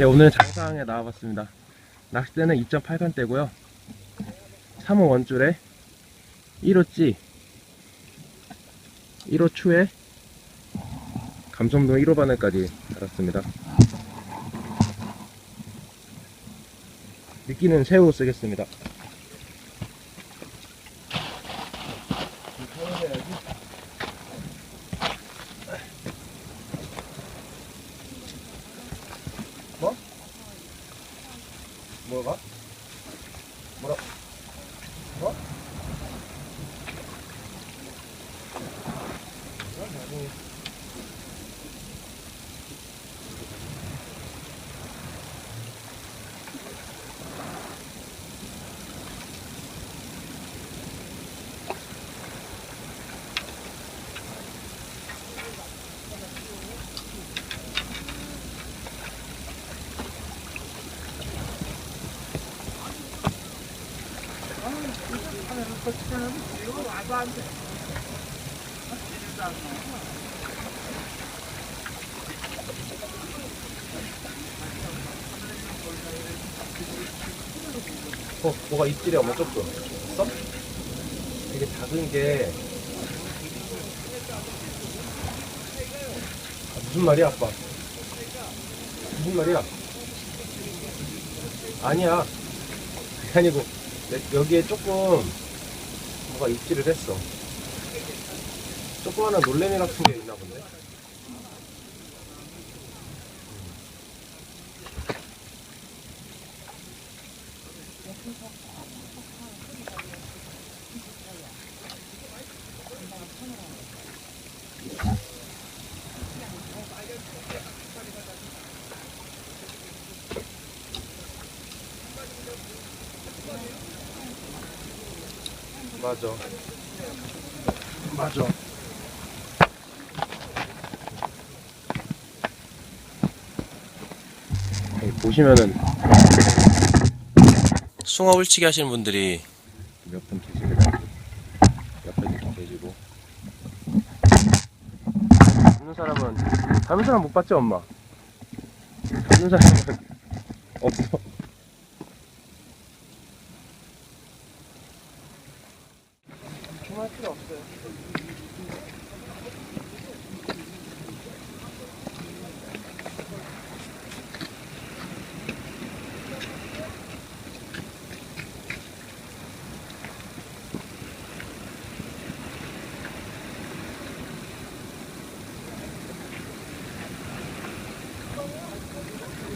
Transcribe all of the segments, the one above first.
네, 오늘 장사항에 나와봤습니다. 낚싯대는 2.8간대고요. 3호 원줄에 1호찌, 1호 추에 감성동 1호 바늘까지 달았습니다. 미끼는 새우 쓰겠습니다. 어, 뭐가 입질이 엄마 조금 있어? 되게 작은 게. 아, 무슨 말이야 아빠? 무슨 말이야? 아니야. 그게 아니고. 내- 여기에 조금 뭐가 입질을 했어. 조그마한 놀래미 같은 게 있나 본데 맞아 맞아 여기 보시면은 숭어 울치기 하시는 분들이 몇 분 계십니다. 옆에 이렇게 계시고. 잡는 사람은, 잡는 사람 못 봤지, 엄마? 잡는 사람은 없어. kropp.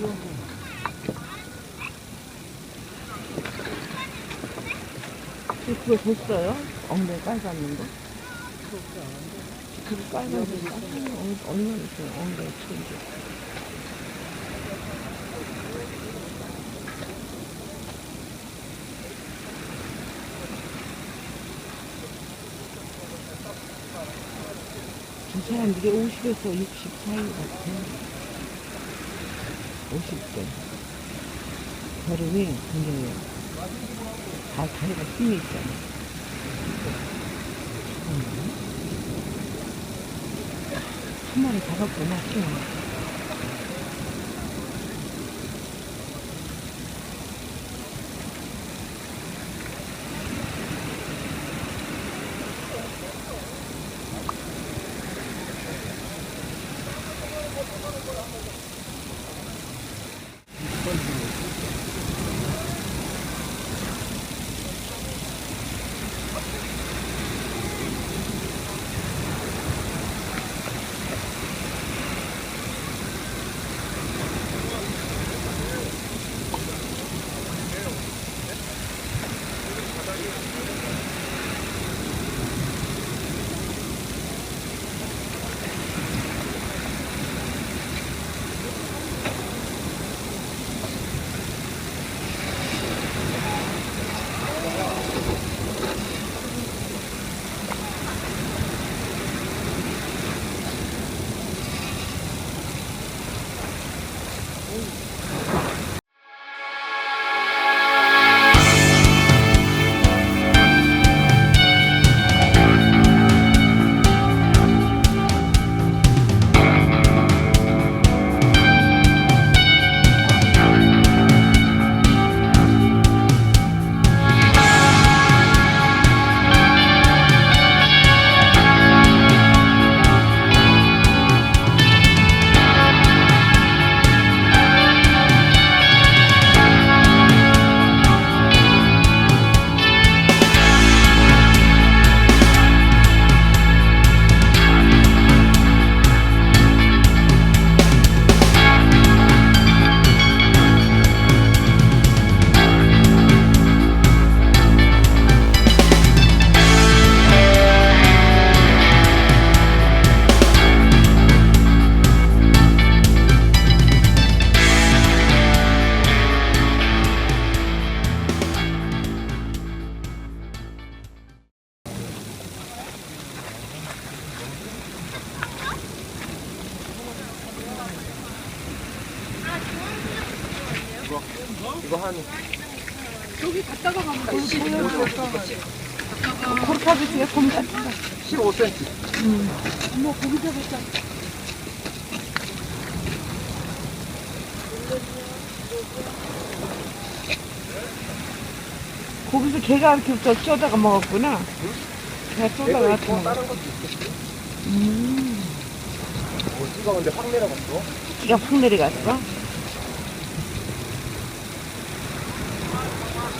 Thank you. 그거 줬어요? 엉덩이 깔았는데? 그거 깔아가지고 얼마나 있어요? 엉덩이 치는데. 저 사람들이 50에서 60 사이 같아. 50대. 걸음이 굉장히 아, 다리가 힘이 있잖아. 음. 한 마리 잡았구나, 키워. 이번 이거 한, 여기 갔다가 가면 한 15cm. 그렇게 하듯이 곰 같은 15cm. 뭐 고기 잡았잖아. 거기서 개가 이렇게 저 쪄다가 먹었구나. 개가 쪄다가 내가 같은 있고 거. 다른 것도 있겠지. 음, 어디가 근데 확 내려갔어? 기가 푹 내려갔어.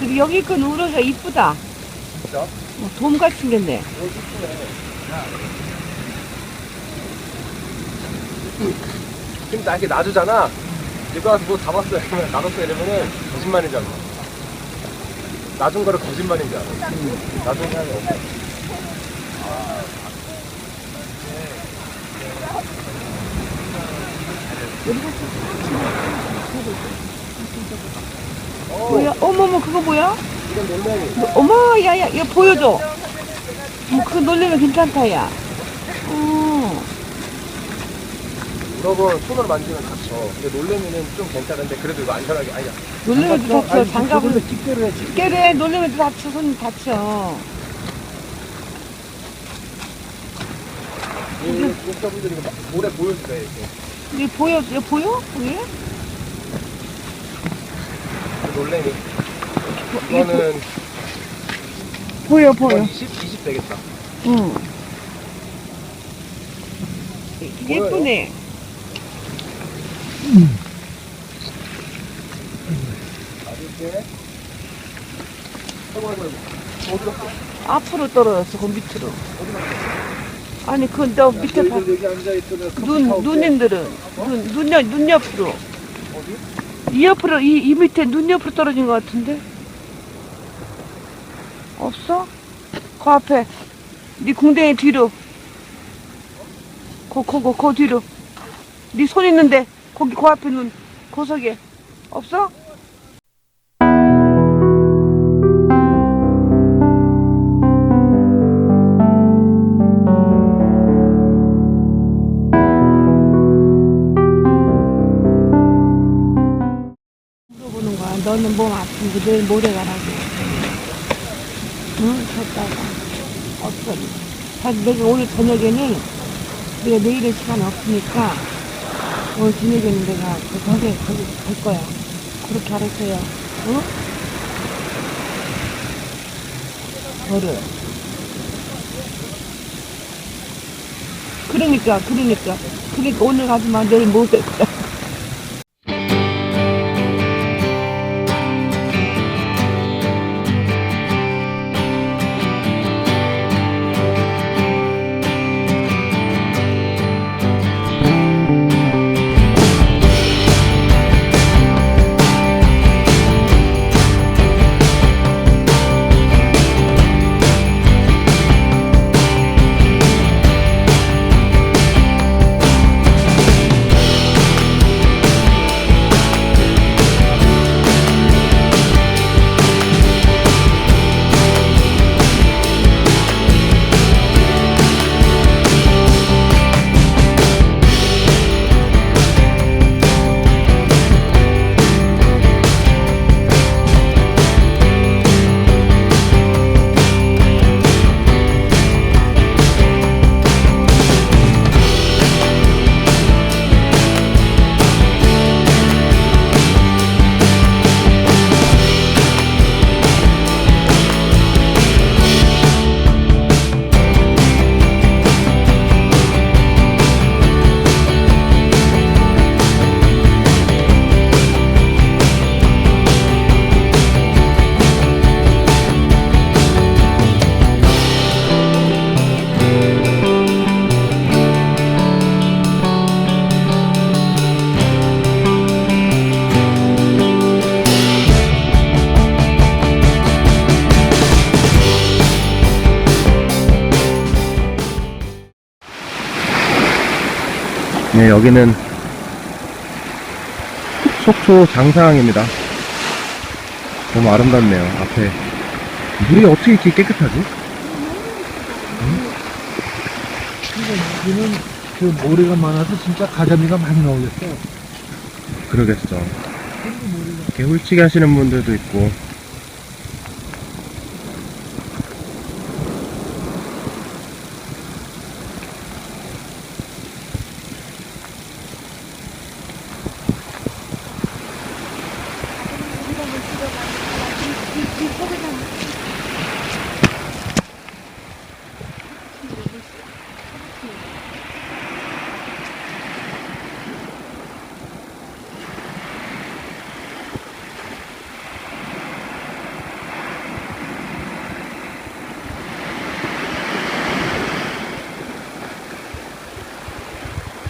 그리고 여기 건 우러가 이쁘다. 진짜? 어, 돔같이 생겼네. 지금 나 이렇게 놔주잖아. 이거 가서 뭐. 이러면 놔뒀어요. 이러면은 알아. 놔준 거를 거짓말인 줄 알아. 놔준 사람이 없어. 어, 뭐야? 어머머, 그거 뭐야? 이건 놀래미. 너- 어머, 야, 야, 야, 보여줘. 뭐, 그거 놀리면 괜찮다, 야. 어, 여러분 손으로 만지면 다쳐. 근데 놀래미는 좀 괜찮은데 그래도 이거 안전하게 아니야. 놀리면 다쳐. 장갑을. 집게로 해. 깨래, 놀리면 다쳐. 손 다쳐. 이 구독자분들이 이거 막 모래 보여주세요 이렇게. 이게 보여, 이거 보여? 그게? 그 놀래미. 이거는 보여, 보여. 20, 20 되겠다. 응. 예쁘네. 어디? 앞으로 떨어졌어, 그 밑으로. 아니, 그, 너 밑에 봐. 눈, 누님들은. 눈, 눈, 옆- 눈 옆으로. 이 옆으로, 이, 이 밑에 눈 옆으로 떨어진 것 같은데? 없어? 그 앞에. 네 궁뎅이 뒤로. 거, 거, 거, 거 뒤로. 네 손 있는데, 거기 그 앞에 눈. 고석에. 없어? 너는 몸 아픈데 내일 모레 가라고. 응? 졌다가. 없어. 사실 내가 오늘 저녁에는 내가 내일은 시간이 없으니까 오늘 저녁에는 내가 그 거기, 갈 거야. 그렇게 알았어요. 응? 저를. 그러니까, 그러니까. 그러니까 오늘 가지만 내일 못갈 거야. 네, 여기는 속초 장사항입니다. 너무 아름답네요, 앞에. 물이 어떻게 이렇게 깨끗하지? 여기는 그 모래가 많아서 진짜 가자미가 많이 나오겠어. 그러겠어. 이렇게 홀치기 하시는 분들도 있고